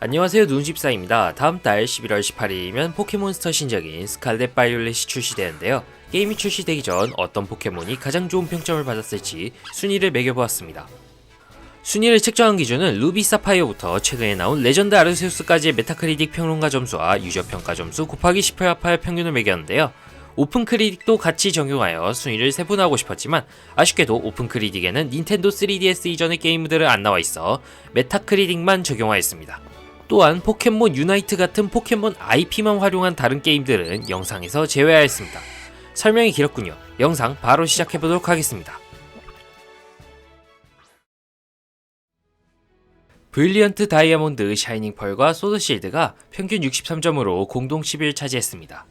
안녕하세요 눈집사입니다. 다음 달 11월 18일이면 포켓몬스터 신작인 스칼렛 바이올렛이 출시되는데요. 게임이 출시되기 전 어떤 포켓몬이 가장 좋은 평점을 받았을지 순위를 매겨보았습니다. 순위를 책정한 기준은 루비 사파이어부터 최근에 나온 레전드 아르세우스까지의 메타크리틱 평론가 점수와 유저 평가 점수 곱하기 10을 합하여 평균을 매겼는데요. 오픈 크리틱도 같이 적용하여 순위를 세분화하고 싶었지만 아쉽게도 오픈 크리틱에는 닌텐도 3DS 이전의 게임들은 안 나와 있어 메타크리틱만 적용하였습니다. 또한 포켓몬 유나이트 같은 포켓몬 IP만 활용한 다른 게임들은 영상에서 제외하였습니다. 설명이 길었군요. 영상 바로 시작해보도록 하겠습니다. 브릴리언트 다이아몬드 샤이닝 펄과 소드 실드가 평균 63점으로 공동 10위를 차지했습니다.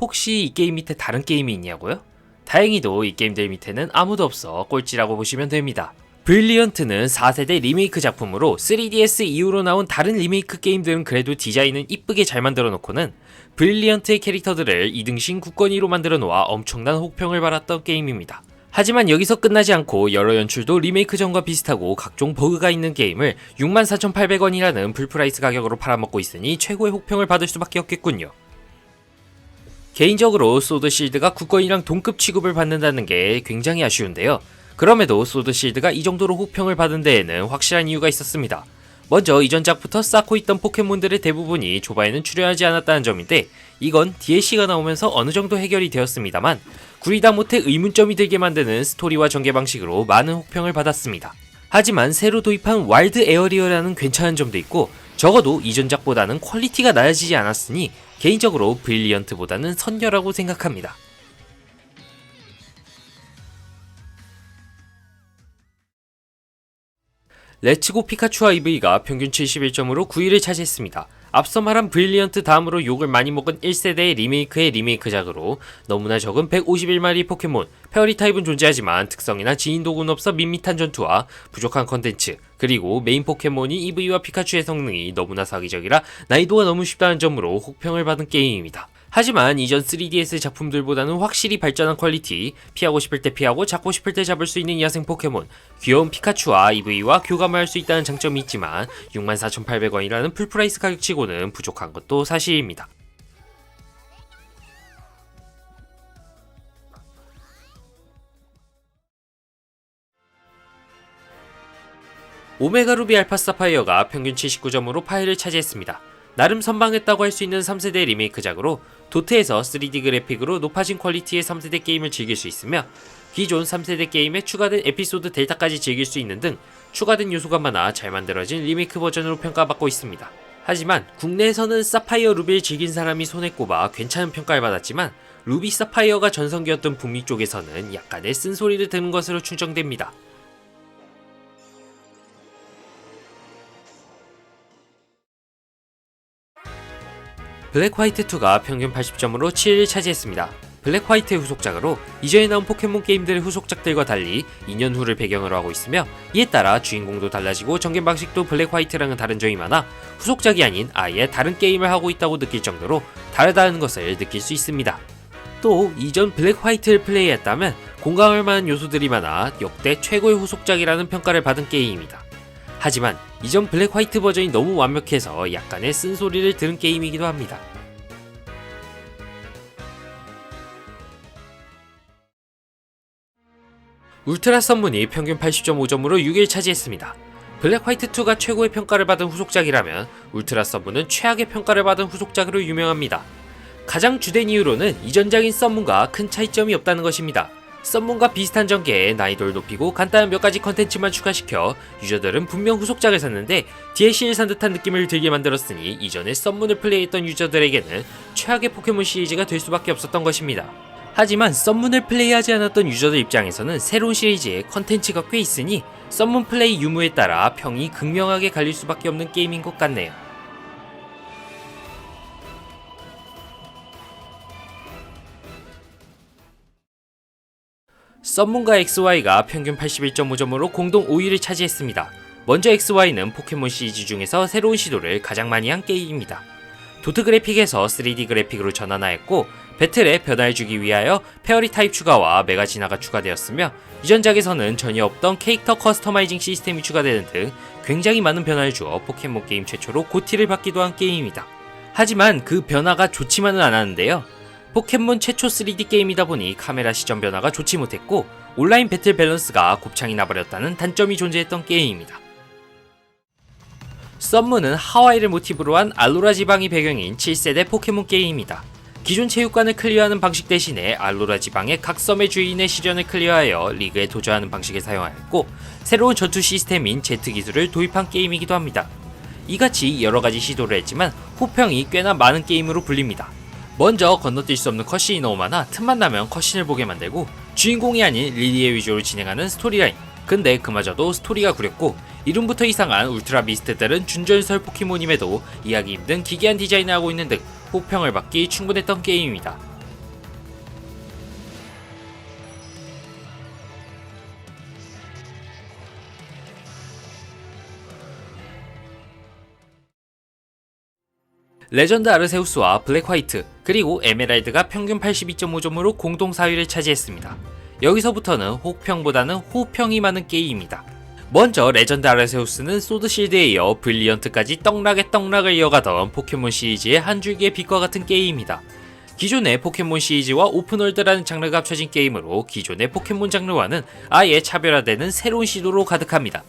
혹시 이 게임 밑에 다른 게임이 있냐고요? 다행히도 이 게임들 밑에는 아무도 없어 꼴찌라고 보시면 됩니다. 브릴리언트는 4세대 리메이크 작품으로 3DS 이후로 나온 다른 리메이크 게임들은 그래도 디자인은 이쁘게 잘 만들어 놓고는 브릴리언트의 캐릭터들을 2등신 굳건이로 만들어 놓아 엄청난 혹평을 받았던 게임입니다. 하지만 여기서 끝나지 않고 여러 연출도 리메이크 전과 비슷하고 각종 버그가 있는 게임을 64,800원이라는 풀프라이스 가격으로 팔아먹고 있으니 최고의 혹평을 받을 수밖에 없겠군요. 개인적으로 소드 실드가 굳건이랑 동급 취급을 받는다는 게 굉장히 아쉬운데요. 그럼에도 소드실드가 이 정도로 호평을 받은 데에는 확실한 이유가 있었습니다. 먼저 이전작부터 쌓고 있던 포켓몬들의 대부분이 조바에는 출연하지 않았다는 점인데 이건 DLC가 나오면서 어느 정도 해결이 되었습니다만 구리다 못해 의문점이 들게 만드는 스토리와 전개 방식으로 많은 호평을 받았습니다. 하지만 새로 도입한 와일드 에어리어라는 괜찮은 점도 있고 적어도 이전작보다는 퀄리티가 낮아지지 않았으니 개인적으로 브릴리언트보다는 선녀라고 생각합니다. 레츠고 피카츄와 EV가 평균 71점으로 9위를 차지했습니다. 앞서 말한 브릴리언트 다음으로 욕을 많이 먹은 1세대의 리메이크의 리메이크작으로 너무나 적은 151마리 포켓몬, 페어리 타입은 존재하지만 특성이나 지인 도구는 없어 밋밋한 전투와 부족한 컨텐츠, 그리고 메인 포켓몬이 EV와 피카츄의 성능이 너무나 사기적이라 난이도가 너무 쉽다는 점으로 혹평을 받은 게임입니다. 하지만 이전 3DS 작품들보다는 확실히 발전한 퀄리티, 피하고 싶을 때 피하고 잡고 싶을 때 잡을 수 있는 야생 포켓몬, 귀여운 피카츄와 EV와 교감을 할 수 있다는 장점이 있지만 64,800원이라는 풀프라이스 가격치고는 부족한 것도 사실입니다. 오메가 루비 알파 사파이어가 평균 79점으로 파일을 차지했습니다. 나름 선방했다고 할 수 있는 3세대 리메이크작으로 도트에서 3D 그래픽으로 높아진 퀄리티의 3세대 게임을 즐길 수 있으며 기존 3세대 게임에 추가된 에피소드 델타까지 즐길 수 있는 등 추가된 요소가 많아 잘 만들어진 리메이크 버전으로 평가받고 있습니다. 하지만 국내에서는 사파이어 루비를 즐긴 사람이 손에 꼽아 괜찮은 평가를 받았지만 루비 사파이어가 전성기였던 북미 쪽에서는 약간의 쓴소리를 듣는 것으로 추정됩니다. 블랙 화이트 2가 평균 80점으로 7위를 차지했습니다. 블랙 화이트의 후속작으로 이전에 나온 포켓몬 게임들의 후속작들과 달리 2년 후를 배경으로 하고 있으며 이에 따라 주인공도 달라지고 전개 방식도 블랙 화이트랑은 다른 점이 많아 후속작이 아닌 아예 다른 게임을 하고 있다고 느낄 정도로 다르다는 것을 느낄 수 있습니다. 또 이전 블랙 화이트를 플레이했다면 공감할 만한 요소들이 많아 역대 최고의 후속작이라는 평가를 받은 게임입니다. 하지만 이전 블랙 화이트 버전이 너무 완벽해서 약간의 쓴소리를 들은 게임이기도 합니다. 울트라 썬문이 평균 80.5점으로 6위를 차지했습니다. 블랙 화이트 2가 최고의 평가를 받은 후속작이라면 울트라 썬문은 최악의 평가를 받은 후속작으로 유명합니다. 가장 주된 이유로는 이전작인 썬문과 큰 차이점이 없다는 것입니다. 썬문과 비슷한 전개에 난이도를 높이고 간단한 몇 가지 컨텐츠만 추가시켜 유저들은 분명 후속작을 샀는데 DLC를 산 듯한 느낌을 들게 만들었으니 이전에 썬문을 플레이했던 유저들에게는 최악의 포켓몬 시리즈가 될 수밖에 없었던 것입니다. 하지만 썬문을 플레이하지 않았던 유저들 입장에서는 새로운 시리즈에 컨텐츠가 꽤 있으니 썬문 플레이 유무에 따라 평이 극명하게 갈릴 수밖에 없는 게임인 것 같네요. 썬문과 XY가 평균 81.5점으로 공동 5위를 차지했습니다. 먼저 XY는 포켓몬 시리즈 중에서 새로운 시도를 가장 많이 한 게임입니다. 도트 그래픽에서 3D 그래픽으로 전환하였고 배틀에 변화를 주기 위하여 페어리 타입 추가와 메가 진화가 추가되었으며 이전작에서는 전혀 없던 캐릭터 커스터마이징 시스템이 추가되는 등 굉장히 많은 변화를 주어 포켓몬 게임 최초로 고티를 받기도 한 게임이다. 하지만 그 변화가 좋지만은 않았는데요. 포켓몬 최초 3D 게임이다 보니 카메라 시점 변화가 좋지 못했고 온라인 배틀 밸런스가 곱창이 나버렸다는 단점이 존재했던 게임입니다. 썸무는 하와이를 모티브로 한 알로라 지방이 배경인 7세대 포켓몬 게임이다. 기존 체육관을 클리어하는 방식 대신에 알로라 지방의 각 썸의 주인의 시련을 클리어하여 리그에 도전하는 방식을 사용하였고 새로운 전투 시스템인 제트 기술을 도입한 게임이기도 합니다. 이같이 여러가지 시도를 했지만 호평이 꽤나 많은 게임으로 불립니다. 먼저 건너뛸 수 없는 컷신이 너무 많아 틈만 나면 컷신을 보게 만들고 주인공이 아닌 릴리의 위주로 진행하는 스토리라인 근데 그마저도 스토리가 구렸고 이름부터 이상한 울트라 미스트들은 준전설 포켓몬임에도 이해하기 힘든 기괴한 디자인을 하고 있는 등 호평을 받기 충분했던 게임입니다. 레전드 아르세우스와 블랙 화이트 그리고 에메랄드가 평균 82.5점으로 공동 4위를 차지했습니다. 여기서부터는 혹평보다는 호평이 많은 게임입니다. 먼저 레전드 아르세우스는 소드실드에 이어 브릴리언트까지 떡락의 떡락을 이어가던 포켓몬 시리즈의 한 줄기의 빛과 같은 게임입니다. 기존의 포켓몬 시리즈와 오픈월드라는 장르가 합쳐진 게임으로 기존의 포켓몬 장르와는 아예 차별화되는 새로운 시도로 가득합니다.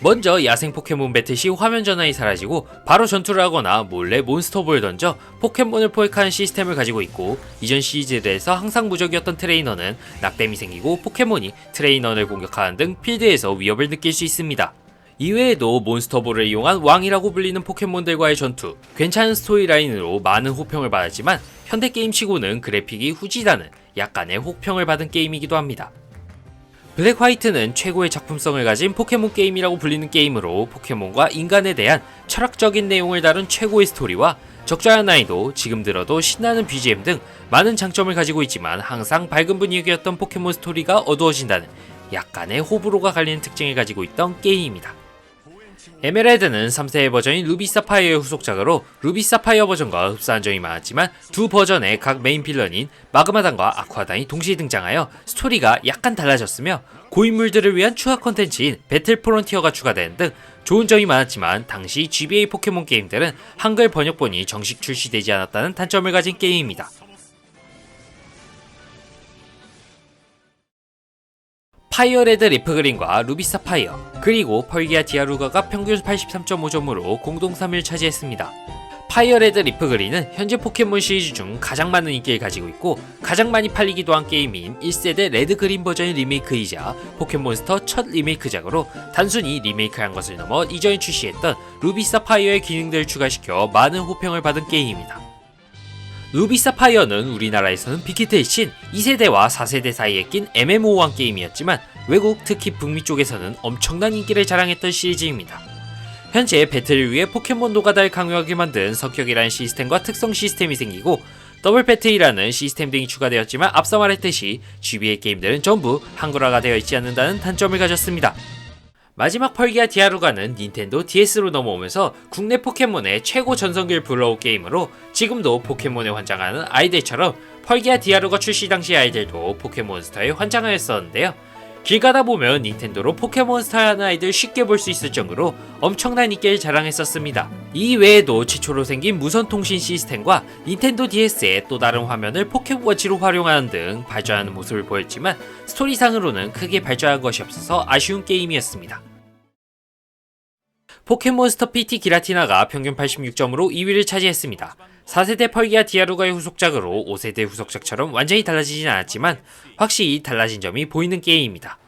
먼저 야생 포켓몬 배틀 시 화면 전환이 사라지고 바로 전투를 하거나 몰래 몬스터볼을 던져 포켓몬을 포획하는 시스템을 가지고 있고 이전 시리즈들에서 항상 무적이었던 트레이너는 낙뎀이 생기고 포켓몬이 트레이너를 공격하는 등 필드에서 위협을 느낄 수 있습니다. 이외에도 몬스터볼을 이용한 왕이라고 불리는 포켓몬들과의 전투, 괜찮은 스토리라인으로 많은 호평을 받았지만 현대 게임치고는 그래픽이 후지다는 약간의 혹평을 받은 게임이기도 합니다. 블랙 화이트는 최고의 작품성을 가진 포켓몬 게임이라고 불리는 게임으로 포켓몬과 인간에 대한 철학적인 내용을 다룬 최고의 스토리와 적절한 난이도, 지금 들어도 신나는 BGM 등 많은 장점을 가지고 있지만 항상 밝은 분위기였던 포켓몬 스토리가 어두워진다는 약간의 호불호가 갈리는 특징을 가지고 있던 게임입니다. 에메랄드는 3세의 버전인 루비 사파이어의 후속작으로 루비 사파이어 버전과 흡사한 점이 많았지만 두 버전의 각 메인 빌런인 마그마단과 아쿠아단이 동시에 등장하여 스토리가 약간 달라졌으며 고인물들을 위한 추가 컨텐츠인 배틀 프론티어가 추가되는 등 좋은 점이 많았지만 당시 GBA 포켓몬 게임들은 한글 번역본이 정식 출시되지 않았다는 단점을 가진 게임입니다. 파이어레드 리프그린과 루비 사파이어 그리고 펄기아 디아루가가 평균 83.5점으로 공동 3위를 차지했습니다. 파이어레드 리프그린은 현재 포켓몬 시리즈 중 가장 많은 인기를 가지고 있고 가장 많이 팔리기도 한 게임인 1세대 레드그린 버전의 리메이크이자 포켓몬스터 첫 리메이크작으로 단순히 리메이크한 것을 넘어 이전에 출시했던 루비 사파이어의 기능들을 추가시켜 많은 호평을 받은 게임입니다. 루비 사파이어는 우리나라에서는 빅히트의 신 2세대와 4세대 사이에 낀 MMO한 게임이었지만 외국 특히 북미 쪽에서는 엄청난 인기를 자랑했던 시리즈입니다. 현재 배틀을 위해 포켓몬 노가다를 강요하게 만든 성격이라는 시스템과 특성 시스템이 생기고 더블 배틀이라는 시스템 등이 추가되었지만 앞서 말했듯이 GBA 게임들은 전부 한글화가 되어 있지 않는다는 단점을 가졌습니다. 마지막 펄기아 디아루가는 닌텐도 DS로 넘어오면서 국내 포켓몬의 최고 전성기를 불러온 게임으로 지금도 포켓몬에 환장하는 아이들처럼 펄기아 디아루가 출시 당시 아이들도 포켓몬스터에 환장하였었는데요. 길 가다 보면 닌텐도로 포켓몬스터 하는 아이들 쉽게 볼 수 있을 정도로 엄청난 인기를 자랑했었습니다. 이 외에도 최초로 생긴 무선 통신 시스템과 닌텐도 DS의 또 다른 화면을 포켓워치로 활용하는 등 발전하는 모습을 보였지만 스토리상으로는 크게 발전한 것이 없어서 아쉬운 게임이었습니다. 포켓몬스터 PT 기라티나가 평균 86점으로 2위를 차지했습니다. 4세대 펄기아 디아루가의 후속작으로 5세대 후속작처럼 완전히 달라지진 않았지만 확실히 달라진 점이 보이는 게임입니다.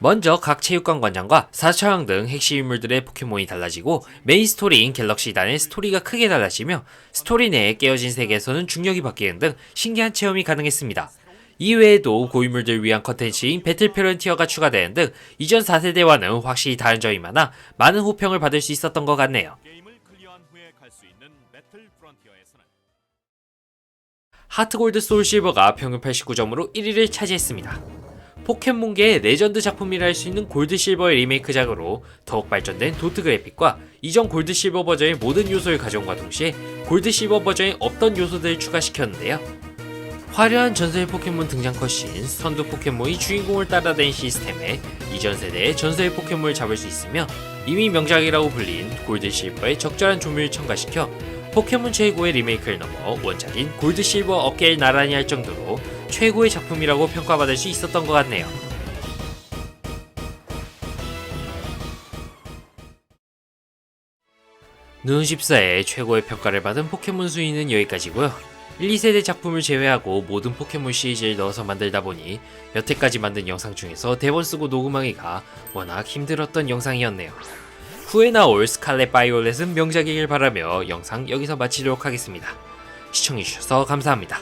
먼저 각 체육관 관장과 4차왕 등 핵심 인물들의 포켓몬이 달라지고 메인 스토리인 갤럭시단의 스토리가 크게 달라지며 스토리 내에 깨어진 세계에서는 중력이 바뀌는 등 신기한 체험이 가능했습니다. 이외에도 고인물들 위한 컨텐츠인 배틀 페런티어가 추가되는 등 이전 4세대와는 확실히 다른 점이 많아 많은 호평을 받을 수 있었던 것 같네요. 하트골드 소울실버가 평균 89점으로 1위를 차지했습니다. 포켓몬계의 레전드 작품이라 할 수 있는 골드실버의 리메이크작으로 더욱 발전된 도트 그래픽과 이전 골드실버 버전의 모든 요소를 가져온과 동시에 골드실버 버전에 없던 요소들을 추가시켰는데요. 화려한 전설 포켓몬 등장 컷신 선두 포켓몬이 주인공을 따라다닌 시스템에 이전 세대의 전설의 포켓몬을 잡을 수 있으며 이미 명작이라고 불린 골드 실버의 적절한 조명을 첨가시켜 포켓몬 최고의 리메이크를 넘어 원작인 골드 실버 어깨를 나란히 할 정도로 최고의 작품이라고 평가받을 수 있었던 것 같네요. 눈14의 최고의 평가를 받은 포켓몬 수위는 여기까지고요. 1, 2세대 작품을 제외하고 모든 포켓몬 시리즈를 넣어서 만들다 보니 여태까지 만든 영상 중에서 대본 쓰고 녹음하기가 워낙 힘들었던 영상이었네요. 후에 나올 스칼렛 바이올렛은 명작이길 바라며 영상 여기서 마치도록 하겠습니다. 시청해주셔서 감사합니다.